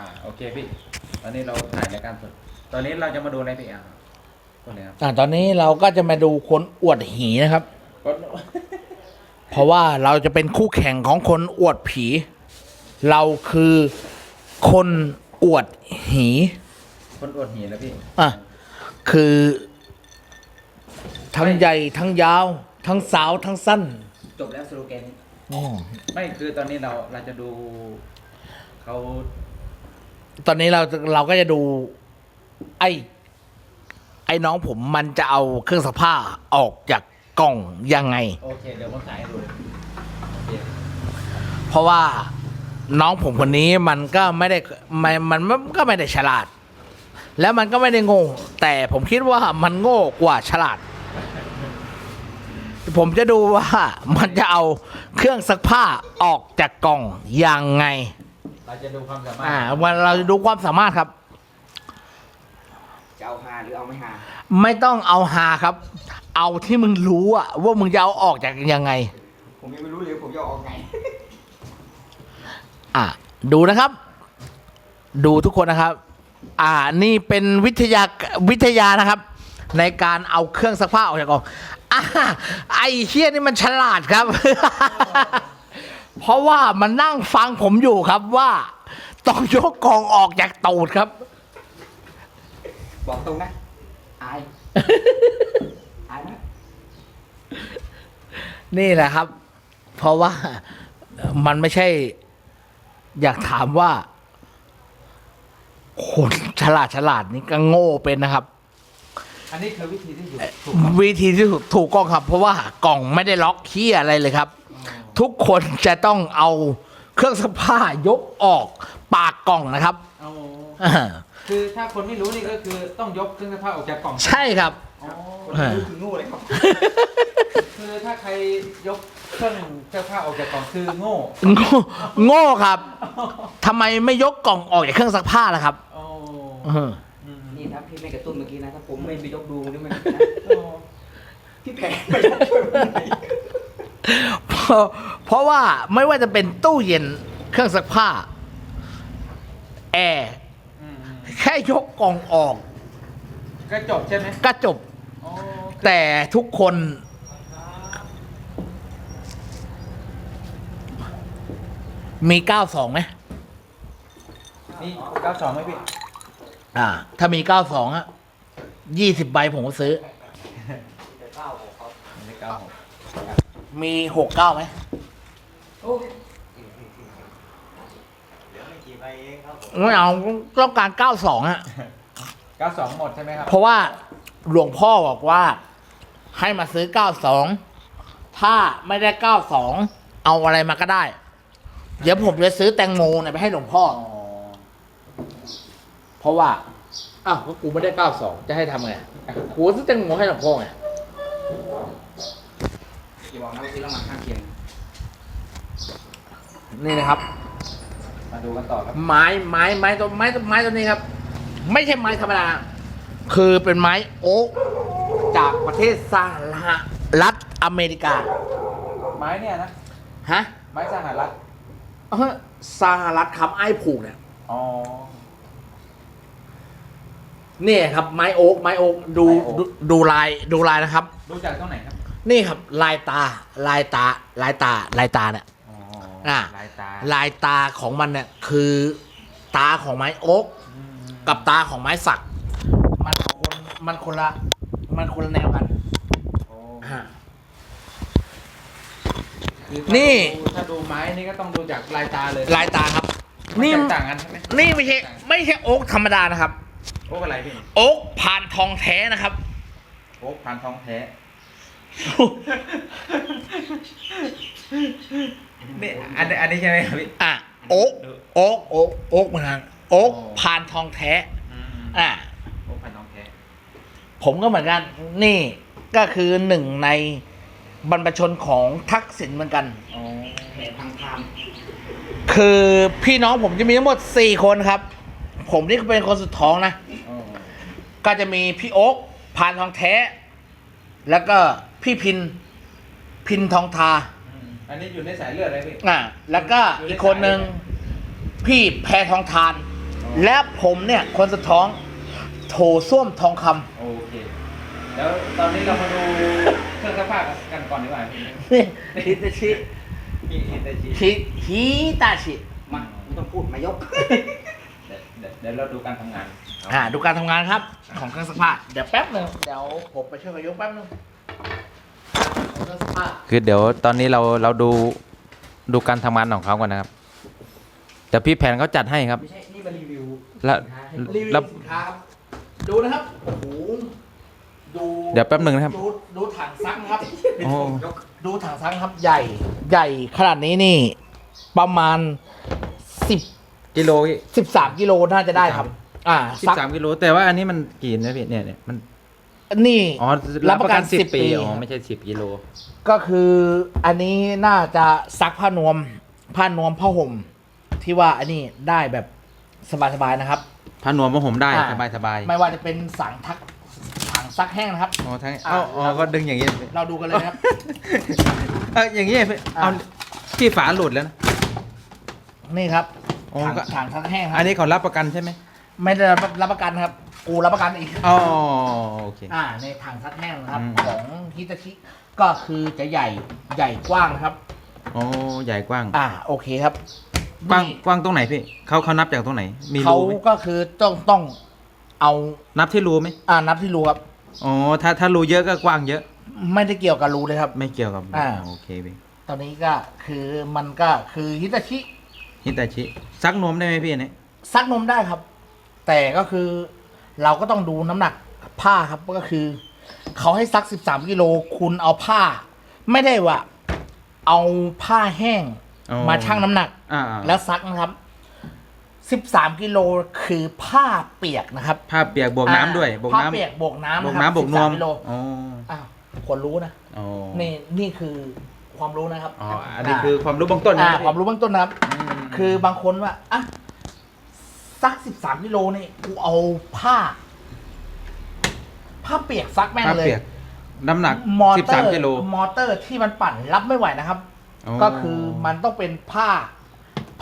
อ่าโอเคพี่ ตอนนี้เราถ่ายรายการสด ตอนนี้เราจะมาดูอะไรพี่อะคนนี้ครับอ่าตอนนี้เราก็จะมาดูคนอวดหีนะครับ กด เพราะว่าเราจะเป็นคู่แข่งของคนอวดผี เราคือคนอวดหีคนอวดหีแล้วพี่อะคือ ทั้งใหญ่ทั้งยาว ทั้งสาวทั้งสั้นจบแล้วสโลแกนนี้อืมไม่คือตอนนี้เราเราจะดูเขา ตอนนี้เราเราก็จะดู ไอ้ไอ้น้องผมมันจะเอาเครื่องซักผ้าออกจากกล่องยังไง โอเค เดี๋ยวผมถ่ายให้ดูโอเคเพราะว่าน้องผมคนนี้มันก็ไม่ได้มันมันมันก็ไม่ได้ฉลาด แล้วมันก็ไม่ได้โง่แต่ผมคิดว่ามันโง่กว่าฉลาด ผมจะดูว่ามันจะเอาเครื่องซักผ้าออกจากกล่องยังไง เราจะดูความสามารถอ่าวันเราจะดูความสามารถครับ จะเอาฮาหรือเอาไม่ฮาไม่ต้องเอาหาครับ เอาที่มึงรู้อะว่ามึงจะเอาออกจากยังไง ผมยังไม่รู้เลยผมจะเอาออกไง อะดูนะครับ ดูทุกคนนะครับ อ่านี่เป็นวิทยาวิทยานะครับ ในการเอาเครื่องซักผ้าออกจากกล่องอ่าไอ้เฮียนี่มันฉลาดครับ เพราะว่ามันนั่งฟังผมอยู่ครับว่า ต้องยกกล่องออกจากตูดครับ บอกตรงนะอาย อายนะนี่แหละครับ เพราะว่ามันไม่ใช่ อยากถามว่าคนฉลาดฉลาดนี่ก็โง่เป็นนะครับ อันนี้คือวิธีที่ถูกถูกวิธีที่ถูกถูกกล้องครับ เพราะว่ากล่องไม่ได้ล็อกเคียอะไรเลยครับ ทุกคนจะต้องเอาเครื่องซักผ้ายกออกปากกล่องนะครับเอาอ่าคือถ้าคนไม่รู้นี่ก็คือต้องยกเครื่องซักผ้าออกจากกล่องใช่ครับ อ๋อคนที่รู้คือโง่เลยครับ คือถ้าใครยกเครื่องเสื้อผ้าออกจากกล่องคือโง่โง่โง่ครับทำไมไม่ยกกล่องออกจากเครื่องซักผ้าล่ะครับโอ้เอออืมนี่ถ้าพี่ไม่กระตุ้นเมื่อกี้นะถ้าผมไม่ไปยกดูนี่มันนะโอ้พี่แพ้ไปยกช่วยผมหน่อย เพราะเพราะว่าไม่ว่าจะเป็นตู้เย็นเครื่องซักผ้า แอร์อืมอืมแค่ยกกล่องออกก็จบใช่ไหมก็จบโอ้แต่ทุกคน มี92ไหมนี่เก้าสองไหมพี่ อ่า ถ้ามี92อะ20ใบผมก็ซื้อไม่ใช่เก้าหก มี69ไหมโอ้ไม่เอาต้องการ92อะเก้าสองหมดใช่ไหมครับ เพราะว่าหลวงพ่อบอกว่า ให้มาซื้อ92ถ้าไม่ได้92เอาอะไรมาก็ได้ เดี๋ยวผมจะซื้อแตงโมเนี่ยไปให้หลวงพ่อ อ๋อเพราะว่าอ้าวก็กูไม่ได้92จะให้ทำไงกูซื้อแตงโมให้หลวงพ่อไง อย่าบอกนะว่าซื้อแล้วมาข้างเคียง นี่นะครับ มาดูกันต่อครับ ไม้ไม้ไม้ตัวไม้ตัวไม้ตัวนี้ครับ ไม่ใช่ไม้ธรรมดา คือเป็นไม้โอ๊กจากประเทศสหรัฐอเมริกา ไม้เนี่ยนะ ฮะ ไม้สหรัฐเออสหรัฐคำไอ้ผูกเนี่ย อ๋อนี่ครับไม้โอ๊กไม้โอ๊กดูไม้โอ๊คดูดูลายดูลายนะครับ ดูจากตรงไหนครับ นี่ครับลายตาลายตาลายตาลายตาเนี่ย อ๋ออะ ลายตาลายตาของมันเนี่ยคือตาของไม้โอ๊กอืมกับตาของไม้สัก มันคนมันคนละ มันคนละแนวกัน โอ้ฮะคือถ้านี่ ดูถ้าดูไม้นี่ก็ต้องดูจากลายตาเลยลายตาครับนี่นี่ต่างกันใช่ไหมนี่ไม่ใช่ไม่ใช่โอ๊กธรรมดานะครับ โอ๊กอะไรพี่โอ๊กผ่านทองแท้นะครับ โอ๊กพันทองแท้ นี่อันนี้อันนี้ใช่ไหมครับพี่อะโอ๊กโอ๊กโอ๊กโอ๊กเหมือนกันโอ๊กผ่านทองแท้อืมอะโอ๊กพันทองแท้ ผมก็เหมือนกัน นี่ก็คือหนึ่งในบรรพชนของทักษิณเหมือนกันอ๋อแผลพังพามคือพี่น้องผมจะมีทั้งหมดสี่คนครับ ผมนี่เป็นคนสุดท้องนะอ๋อก็จะมีพี่โอ๊กพานทองแท้ แล้วก็ พี่พินพินทองทาอืมอันนี้อยู่ในสายเลือดอะไรพี่ อะแล้วก็อีกคนหนึ่งพี่แพรทองทาน และผมเนี่ยคนสุดท้อง โถส้วมทองคำโอเค แล้วตอนนี้เรามาดูเครื่องซักผ้ากันก่อนดีกว่าพี่นี่ฮิตาชิพี่อิตาชิฮิฮิตาชิมาไม่ต้องพูดมายก เดี๋ยวเดี๋ยวเดี๋ยวเราดูการทำงาน อ่าดูการทำงานครับ ของเครื่องซักผ้าเดี๋ยวแป๊บหนึงเดี๋ยวผมไปช่วยกันยกแป๊บหนึงของเครื่องซักผ้าคือเดี๋ยวตอนนี้เราเราดูดูการทำงานของเขาก่อนนะครับเดี๋ยวพี่แผนเขาจัดให้ครับ ไม่ใช่ นี่มารีวิวแล้วสินค้าให้รีวิวแล้วสินค้าครับดูนะครับโอ้โหดูเดี๋ยวแป๊บหนึ่งนะครับ ดูดูถังซักนะครับ โอ้ยกดูถังซักครับใหญ่ใหญ่ขนาดนี้นี่ ประมาณสิบกิโลสิบสามกิโลน่าจะได้ครับ อ่าสิบซักสามกิโลแต่ว่าอันนี้มันกี่นะพี่เนี่ยเนี่ยมัน นี่อ๋อรับประกันสิบ10ปีปีอ๋อไม่ใช่สิบกิโล ก็คืออันนี้น่าจะซักผ้านวม ผ้านวมผ้าห่ม ที่ว่าอันนี้ได้แบบสบายๆนะครับผ้านวมมาห่มได้อ่าสบายสบายไม่ว่าจะเป็นสังทักถังซักแห้งนะครับอ๋อทั้งอ่าเอ้าอ๋อก็ดึงอย่างนี้เราดูกันเลยนะครับเอออย่างนี้พี่อ่าเอาที่ฝาหลุดแล้วนะนี่ครับอ๋อถังก็ถังซักแห้งคอัรันบนี้เขารับประกันใช่ไหมไม่ได้รับรับประกันครับ กูรับประกันอีก อ๋อโอเค อ่าในถังซักแห้งนะครับอืม ของฮิตาชิก็คือจะใหญ่ใหญ่กว้างนะครับ โอ้ใหญ่กว้าง อ่าโอเคครับกว้างนี่กว้างตรงไหนพี่เขาเขานับจากตรงไหน มีเขารูไหมก็คือต้องต้องเอานับที่รูไหมอ่านับที่รูครับ อ๋อถ้าถ้ารูเยอะก็กว้างเยอะ ไม่ได้เกี่ยวกับรูเลยครับ ไม่เกี่ยวกับอ่า โอเคพี่ตอนนี้ก็คือมันก็คือฮิตาชิ ฮิตาชิ ซักนวมได้ไหมพี่อันนี้ซักนมได้ครับ แต่ก็คือ เราก็ต้องดูน้ำหนักผ้าครับก็คือเขาให้ซัก 13กิโลคุณเอาผ้า ไม่ได้ว่า เอาผ้าแห้งอ๋อมาชั่งน้ำหนักอ่าแล้วซักนะครับ13กิโลคือผ้าเปียกนะครับ ผ้าเปียกบวกน้ำด้วยบวกผ้าน้ำเปียกบวกน้ำบวกะครับน้ำบวกนวม13กิโลอ๋ออ้าวคนรู้นะอ๋อนี่นี่คือความรู้นะครับอ๋ออันนี้คือความรู้เบื้องต้นอ่านะความรู้เบื้องต้นนะครับอืมคือบางคนว่าอะ ซักสิบสามกิโลนี่กูเอาผ้า ผ้าเปียกซักแม่งผ้าเลย เปียกน้ำหนักมอสิบเตอสามร์กิโล มอเตอร์ที่มันปั่นรับไม่ไหวนะครับ อ๋อ ก็คือมันต้องเป็นผ้า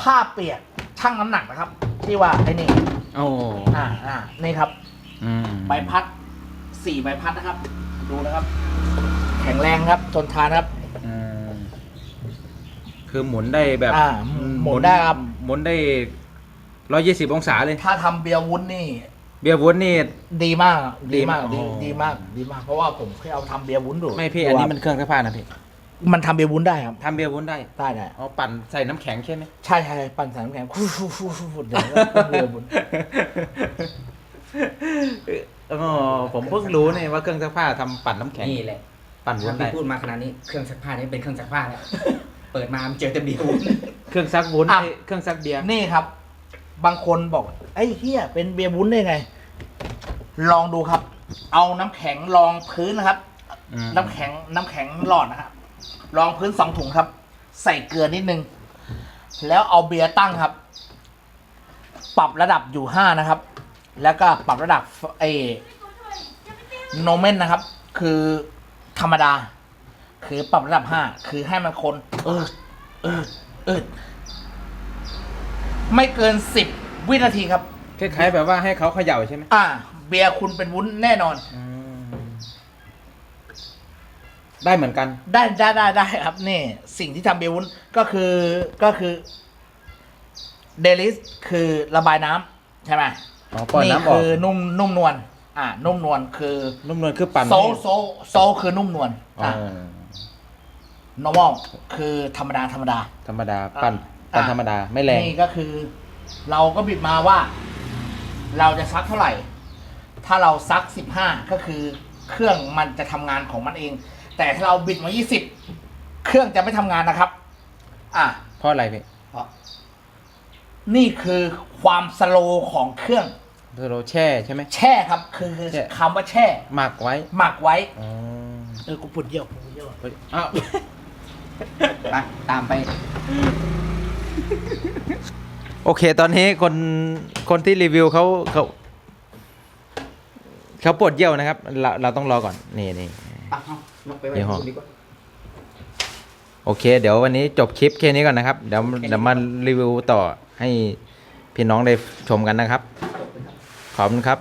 ผ้าเปียกชั่งน้ำหนักนะครับ ที่ว่าไอ้นี่ โอ้อ่าอ่านี่ครับ อืมใบพัดสี่ใบพัดนะครับ ดูนะครับ แข็งแรงครับทนทานครับ อืมคือหมุนได้แบบอ่าหมุนได้ครับ หมุนได้ ร้อยยี่สิบองศาเลย ถ้าทำเบียร์วุ้นนี่ เบียร์วุ้นนี่ ดีมาก ดีมาก ดีดีอ๋อดีมาก ดีมาก เพราะว่าผมเคยเอาทำเบียร์วุ้นดูไม่พี่ อันนี้มันเครื่องซักผ้านะพี่มันทำเบียร์วุ้นได้ครับ ทำเบียร์วุ้นได้ได้ได้เอาปั่นใส่น้ำแข็งใช่ไหม ใช่ใช่ปั่นสายน้ำแข็งฟูฟูฟูฟูฟูเดี๋ยวก็เบียร์วุ้นอ๋อผมเพิ่งรู้เนี่ยว่าเครื่องซักผ้าทำปั่นน้ำแข็ง นี่แหละปั่นวุ้ถ้านได้พี่พูดมาขนาดนี้เครื่องซักผ้านี่เป็นเครื่องซักผ้าแล้ว เปิดมามันเจอแต่เบียร์วุ้นเครื่องซักวุ้นอะไอ้เครื่องซักเบียร์นี่ครับ บางคนบอก ไอ้เฮียเป็นเบียร์วุ้นได้ไง ลองดูครับ เอาน้ำแข็งรองพื้นนะครับ อืมน้ำแข็งน้ำแข็งหลอดนะครับรองพื้นสองถุงครับ ใส่เกลือนิดนึง แล้วเอาเบียร์ตั้งครับ ปรับระดับอยู่ห้านะครับ แล้วก็ปรับระดับไอ้โนเมนนะครับ คือธรรมดา คือปรับระดับห้าคือให้มันคน เออเออเออ ไม่เกินสิบวินาทีครับ คล้ายๆแบบว่าให้เขาเขย่าใช่ไหมอ่า เบียร์คุณเป็นวุ้นแน่นอนได้เหมือนกัน ได้ได้ได้ได้ครับนี่สิ่งที่ทำเบียร์วุ้นก็คือก็คือเดลิสคือระบายน้ำใช่ไหมอ๋อปล่อยน้ำออก คือนุ่มนุ่มนวลอ่านุ่มนวลคือนุ่มนวลคือปั่นโซโซโซคือนุ่มนวลอ๋ออ่า normal คือธรรมดาธรรมดา ธรรมดาปั่น ปั่นอะ ธรรมดาไม่แรง นี่ก็คือ เราก็บิดมาว่า เราจะซักเท่าไหร่ ถ้าเราซักสิบห้าก็คือเครื่องมันจะทำงานของมันเอง แต่ถ้าเราบิดมายี่สิบเครื่องจะไม่ทำงานนะครับ อะ เพราะอะไรพี่นี่คือความสโลว์ของเครื่องเราแช่ใช่ไหม แช่ครับคือแช่ คำว่าแช่ หมักไว้หมักไว้ อ๋อเออกูปวดเยี่ยวกูปวดเยี่ยวเฮ้ยอ้าว ไปตามไป โอเค ตอนนี้คนคนที่รีวิวเขาเขาเขาปวดเยี่ยวนะครับ เราเราต้องรอก่อน นี่นี่อะเอานกไปไว้ยี่ห้อตรงนี้ก่อนโอเค เดี๋ยววันนี้จบคลิปแค่นี้ก่อนนะครับ เดี๋ยวเดี๋ยวมารีวิวต่อให้พี่น้องได้ชมกันนะครับขอบคุณครับ